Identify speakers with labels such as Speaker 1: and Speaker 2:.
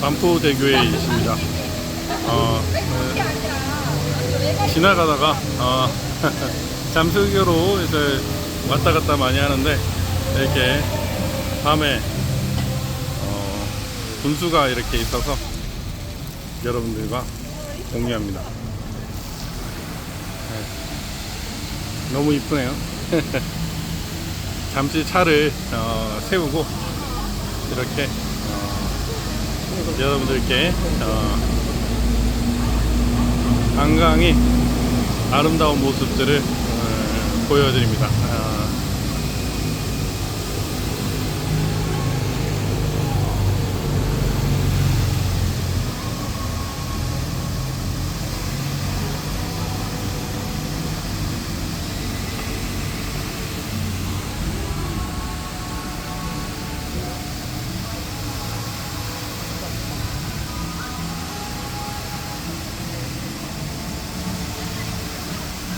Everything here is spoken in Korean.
Speaker 1: 반포대교에 있습니다. 어, 네, 지나가다가 어, 잠수교로 이제 왔다 갔다 많이 하는데 이렇게 밤에 어, 분수가 이렇게 있어서 여러분들과 공유합니다. 네. 너무 이쁘네요. 잠시 차를 어, 세우고 이렇게 어, 여러분들께 어, 한강의 아름다운 모습들을 어, 보여드립니다. 아,